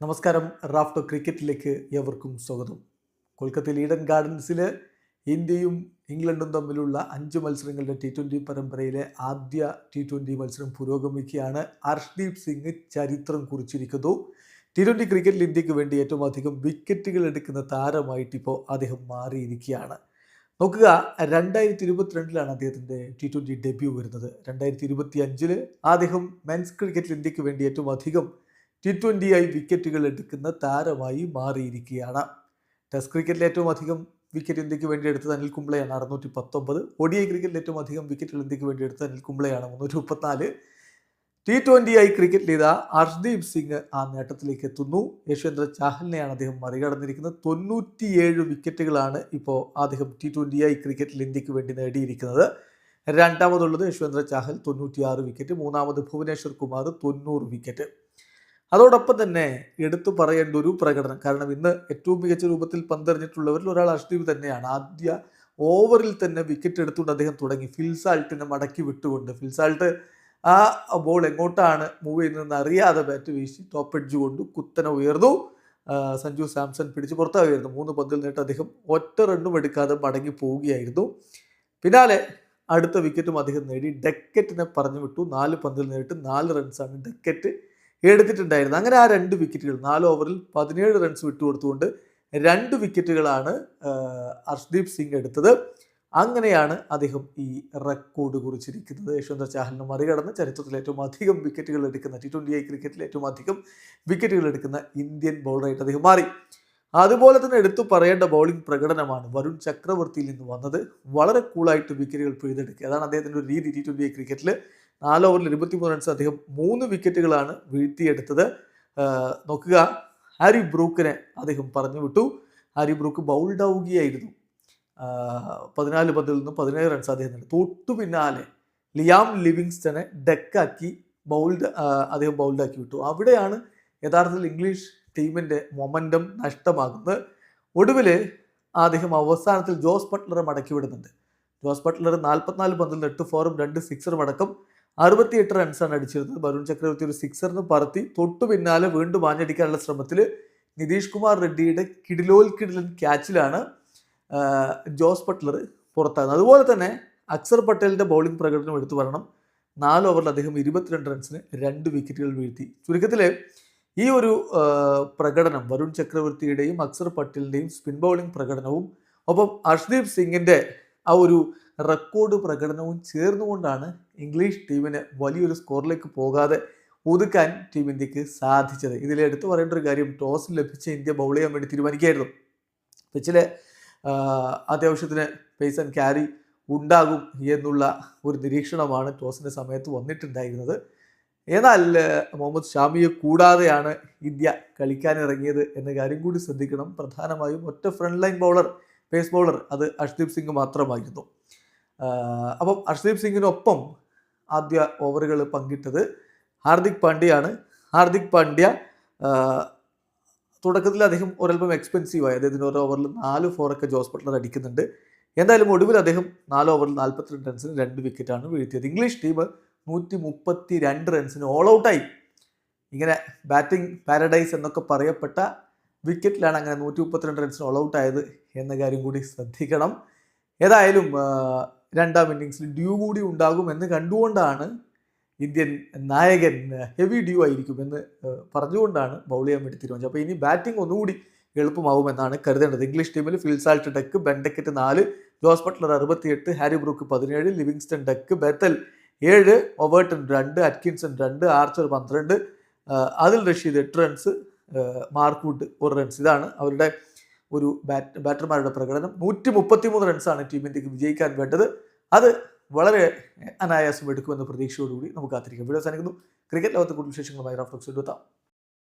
നമസ്കാരം. റാഫ്റ്റോ ക്രിക്കറ്റിലേക്ക് ഏവർക്കും സ്വാഗതം. കൊൽക്കത്തയിൽ ഈഡൻ ഗാർഡൻസിൽ ഇന്ത്യയും ഇംഗ്ലണ്ടും തമ്മിലുള്ള അഞ്ച് മത്സരങ്ങളുടെ ടി ട്വന്റി പരമ്പരയിലെ ആദ്യ ടി ട്വന്റി മത്സരം പുരോഗമിക്കുകയാണ്. ഹർഷ്ദീപ് സിംഗ് ചരിത്രം കുറിച്ചിരിക്കുന്നു. ടി ട്വന്റി ക്രിക്കറ്റിൽ ഇന്ത്യയ്ക്ക് വേണ്ടി ഏറ്റവും അധികം വിക്കറ്റുകൾ എടുക്കുന്ന താരമായിട്ടിപ്പോൾ അദ്ദേഹം മാറിയിരിക്കുകയാണ്. നോക്കുക രണ്ടായിരത്തി ഇരുപത്തിരണ്ടിലാണ് അദ്ദേഹത്തിന്റെ ടി ട്വന്റി ഡെബ്യൂ വരുന്നത്. രണ്ടായിരത്തി ഇരുപത്തി അഞ്ചിൽ അദ്ദേഹം മെൻസ് ക്രിക്കറ്റിൽ ഇന്ത്യയ്ക്ക് വേണ്ടി ഏറ്റവും അധികം ടി ട്വന്റിയായി വിക്കറ്റുകൾ എടുക്കുന്ന താരമായി മാറിയിരിക്കുകയാണ്. ടെസ്റ്റ് ക്രിക്കറ്റിൽ ഏറ്റവും അധികം വിക്കറ്റ് ഇന്ത്യയ്ക്ക് വേണ്ടി എടുത്തത് അനിൽ കുംബ്ലയാണ് അറുന്നൂറ്റി പത്തൊമ്പത് ഒഡിയ ക്രിക്കറ്റിൽ ഏറ്റവും അധികം വിക്കറ്റുകൾ ഇന്ത്യയ്ക്ക് വേണ്ടി എടുത്തത് അനിൽ കുംബ്ലയാണ് മുന്നൂറ്റി മുപ്പത്തിനാല് ടി ട്വന്റിയായി ക്രിക്കറ്റ് ചെയ്ത ഹർഷ്ദീപ് സിംഗ് ആ നേട്ടത്തിലേക്ക് എത്തുന്നു. യശ്വന്ദ്ര ചാഹലിനെയാണ് അദ്ദേഹം മറികടന്നിരിക്കുന്നത്. തൊണ്ണൂറ്റിയേഴ് വിക്കറ്റുകളാണ് ഇപ്പോൾ അദ്ദേഹം ടി ട്വന്റിയായി ക്രിക്കറ്റിൽ ഇന്ത്യയ്ക്ക് വേണ്ടി നേടിയിരിക്കുന്നത്. രണ്ടാമതുള്ളത് യശ്വന്ദ്ര ചാഹൽ തൊണ്ണൂറ്റിയാറ് വിക്കറ്റ് മൂന്നാമത് ഭുവനേശ്വർ കുമാർ തൊണ്ണൂറ് വിക്കറ്റ് അതോടൊപ്പം തന്നെ എടുത്തു പറയേണ്ട ഒരു പ്രകടനം. കാരണം ഇന്ന് ഏറ്റവും മികച്ച രൂപത്തിൽ പന്തെറിഞ്ഞിട്ടുള്ളവരിൽ ഒരാൾ അഷ്ദീപ് തന്നെയാണ്. ആദ്യ ഓവറിൽ തന്നെ വിക്കറ്റ് എടുത്തുകൊണ്ട് അദ്ദേഹം തുടങ്ങി. ഫിൽസാൾട്ടിനെ മടക്കി വിട്ടുകൊണ്ട്. ഫിൽസാൾട്ട് ആ ബോൾ എങ്ങോട്ടാണ് മൂവ് ചെയ്യുന്നതെന്ന് അറിയാതെ ബാറ്റ് വീശി ടോപ്പ് എഡ്ജ് കൊണ്ട് കുത്തനെ ഉയർന്നു. സഞ്ജു സാംസൺ പിടിച്ച് പുറത്താകുമായിരുന്നു മൂന്ന് പന്തിൽ നേട്ട് അദ്ദേഹം ഒറ്റ റണ്ണും എടുക്കാതെ മടങ്ങി പോവുകയായിരുന്നു. പിന്നാലെ അടുത്ത വിക്കറ്റും അദ്ദേഹം നേടി. ഡെക്കറ്റിനെ പറഞ്ഞു വിട്ടു. നാല് പന്തിൽ നേരിട്ട് നാല് റൺസാണ് ഡെക്കറ്റ് എടുത്തിട്ടുണ്ടായിരുന്നത് അങ്ങനെ ആ രണ്ട് വിക്കറ്റുകൾ നാല് ഓവറിൽ പതിനേഴ് റൺസ് വിട്ടുകൊടുത്തുകൊണ്ട് രണ്ട് വിക്കറ്റുകളാണ് അർഷ്ദീപ് സിംഗ് എടുത്തത്. അങ്ങനെയാണ് അദ്ദേഹം ഈ റെക്കോർഡ് കുറിച്ചിരിക്കുന്നത്. യശ്വന്ദർ ചാഹലിനെ മറികടന്ന് ചരിത്രത്തിൽ ഏറ്റവും അധികം വിക്കറ്റുകൾ എടുക്കുന്ന ടി ട്വന്റി ഐ ക്രിക്കറ്റിൽ ഏറ്റവും അധികം വിക്കറ്റുകൾ എടുക്കുന്ന ഇന്ത്യൻ ബൗളറായിട്ട് അദ്ദേഹം മാറി. അതുപോലെ തന്നെ എടുത്തു പറയേണ്ട ബൗളിംഗ് പ്രകടനമാണ് വരുൺ ചക്രവർത്തിയിൽ നിന്ന് വന്നത്. വളരെ കൂളായിട്ട് വിക്കറ്റുകൾ പിഴുതെടുക്കുക. അതാണ് അദ്ദേഹത്തിന്റെ ഒരു രീതി ടി ട്വന്റി ഐ ക്രിക്കറ്റിൽ നാല് ഓവറിൽ ഇരുപത്തിമൂന്ന് റൺസ് അദ്ദേഹം മൂന്ന് വിക്കറ്റുകളാണ് വീഴ്ത്തിയെടുത്തത്. നോക്കുക. ഹാരി ബ്രൂക്കിനെ അദ്ദേഹം പറഞ്ഞു വിട്ടു ഹാരി ബ്രൂക്ക് ബൗൾഡ് ആവുകയായിരുന്നു. പതിനാല് പന്തിൽ നിന്ന് പതിനേഴ് റൺസ് അദ്ദേഹം നേടി. തൊട്ടു പിന്നാലെ ലിയാം ലിവിങ്സ്റ്റനെ ഡെക്കാക്കി ബൗൾഡ് അദ്ദേഹം ബൗൾഡാക്കി വിട്ടു. അവിടെയാണ് യഥാർത്ഥത്തിൽ ഇംഗ്ലീഷ് ടീമിന്റെ മൊമെന്റം നഷ്ടമാകുന്നത്. ഒടുവിൽ അദ്ദേഹം അവസാനത്തിൽ ജോസ് ബട്ട്ലറെ മടക്കി വിടുന്നുണ്ട് ജോസ് ബട്ട്ലർ നാൽപ്പത്തിനാല് പന്തിൽ എട്ട് ഫോറും രണ്ട് സിക്സറും അടക്കം അറുപത്തിയെട്ട് റൺസാണ് അടിച്ചിരുന്നത്. വരുൺ ചക്രവർത്തി ഒരു സിക്സറിന് പറത്തി തൊട്ടു പിന്നാലെ വീണ്ടും ആഞ്ഞടിക്കാനുള്ള ശ്രമത്തിൽ നിതീഷ് കുമാർ റെഡ്ഡിയുടെ കിടിലോൽ കിടിലൻ ക്യാച്ചിലാണ് ജോസ് ബട്ട്ലർ പുറത്താകുന്നത് അതുപോലെ തന്നെ അക്സർ പട്ടേലിന്റെ ബൗളിംഗ് പ്രകടനം എടുത്തു പറയണം. നാല് ഓവറിൽ അദ്ദേഹം ഇരുപത്തിരണ്ട് റൺസിന് രണ്ട് വിക്കറ്റുകൾ വീഴ്ത്തി. ചുരുക്കത്തിൽ ഈ ഒരു പ്രകടനം വരുൺ ചക്രവർത്തിയുടെയും അക്സർ പട്ടേലിന്റെയും സ്പിൻ ബൗളിംഗ് പ്രകടനവും ഒപ്പം ഹർഷ്ദീപ് സിംഗിന്റെ ആ ഒരു റെക്കോർഡ് പ്രകടനവും ചേർന്നുകൊണ്ടാണ് ഇംഗ്ലീഷ് ടീമിന് വലിയൊരു സ്കോറിലേക്ക് പോകാതെ ഒതുക്കാൻ ടീം ഇന്ത്യയ്ക്ക് സാധിച്ചത്. ഇതിൽ എടുത്തു പറയേണ്ട ഒരു കാര്യം ടോസ് ലഭിച്ച ഇന്ത്യ ബൗൾ ചെയ്യാൻ വേണ്ടി തീരുമാനിക്കുകയായിരുന്നു. പിച്ചിലെ അത്യാവശ്യത്തിന് പേസ് ആൻഡ് ക്യാരി ഉണ്ടാകും എന്നുള്ള ഒരു നിരീക്ഷണമാണ് ടോസിന്റെ സമയത്ത് വന്നിട്ടുണ്ടായിരുന്നത്. എന്നാൽ മുഹമ്മദ് ഷാമിയെ കൂടാതെയാണ് ഇന്ത്യ കളിക്കാനിറങ്ങിയത് എന്ന കാര്യം കൂടി ശ്രദ്ധിക്കണം. പ്രധാനമായും ഒറ്റ front line bowler pace bowler അത് അഷ്ദീപ് സിംഗ് മാത്രമായിരുന്നു. അപ്പം അർഷ്ദീപ് സിംഗിനൊപ്പം ആദ്യ ഓവറുകൾ പങ്കിട്ടത് ഹാർദിക് പാണ്ഡ്യയാണ്. ഹാർദിക് പാണ്ഡ്യ തുടക്കത്തിൽ അദ്ദേഹം ഒരല്പം എക്സ്പെൻസീവായി അദ്ദേഹത്തിന് ഓരോ ഓവറിൽ നാല് ഫോറൊക്കെ ജോസ് ബട്ട്ലർ അടിക്കുന്നുണ്ട്. എന്തായാലും ഒടുവിൽ അദ്ദേഹം നാല് ഓവറിൽ നാൽപ്പത്തിരണ്ട് റൺസിന് രണ്ട് വിക്കറ്റാണ് വീഴ്ത്തിയത്. ഇംഗ്ലീഷ് ടീം നൂറ്റി മുപ്പത്തി രണ്ട് റൺസിന് ഓൾ ഔട്ടായി ഇങ്ങനെ ബാറ്റിംഗ് പാരഡൈസ് എന്നൊക്കെ പറയപ്പെട്ട വിക്കറ്റിലാണ് അങ്ങനെ നൂറ്റി മുപ്പത്തിരണ്ട് റൺസിന് ഓൾ ഔട്ട് ആയത് എന്ന കാര്യം കൂടി ശ്രദ്ധിക്കണം. ഏതായാലും രണ്ടാം ഇന്നിങ്സിൽ ഡ്യൂ കൂടി ഉണ്ടാകും എന്ന് കണ്ടുകൊണ്ടാണ് ഇന്ത്യൻ നായകൻ ഹെവി ഡ്യൂ ആയിരിക്കും എന്ന് ആ, പറഞ്ഞുകൊണ്ടാണ് ബൗൾ ചെയ്യാൻ വേണ്ടി തീരുമാനിച്ചത് അപ്പോൾ ഇനി ബാറ്റിംഗ് ഒന്നുകൂടി എളുപ്പമാവുമെന്നാണ് കരുതേണ്ടത്. ഇംഗ്ലീഷ് ടീമിൽ Phil Salt duck Ben Duckett നാല് ജോസ് ബട്ട്ലർ അറുപത്തിയെട്ട് ഹാരി ബ്രൂക്ക് പതിനേഴ് ലിവിങ്സ്റ്റൺ ഡക്ക് ബെത്തൽ ഏഴ് ഒവേർട്ടൺ രണ്ട് അറ്റ്കിൻസൺ രണ്ട് ആർച്ചർ പന്ത്രണ്ട് അതിൽ റഷീദ് എട്ട് റൺസ് മാർക്ക് വുഡ് ഒരു റൺസ്. ഇതാണ് അവരുടെ ഒരു ബാറ്റ് ബാറ്റർമാരുടെ പ്രകടനം. നൂറ്റി മുപ്പത്തി മൂന്ന് റൺസാണ് ടീം ഇന്ത്യയ്ക്ക് വിജയിക്കാൻ വേണ്ടത്. അത് വളരെ അനായാസം എടുക്കുമെന്ന പ്രതീക്ഷയോടുകൂടി നമുക്ക് കാത്തിരിക്കാം. വീഡിയോ സാധിക്കുന്നു ക്രിക്കറ്റ് ലോകത്തെ കൂടുതൽ വിശേഷങ്ങളുമായി റഫ്ലക്സ് എടുത്താം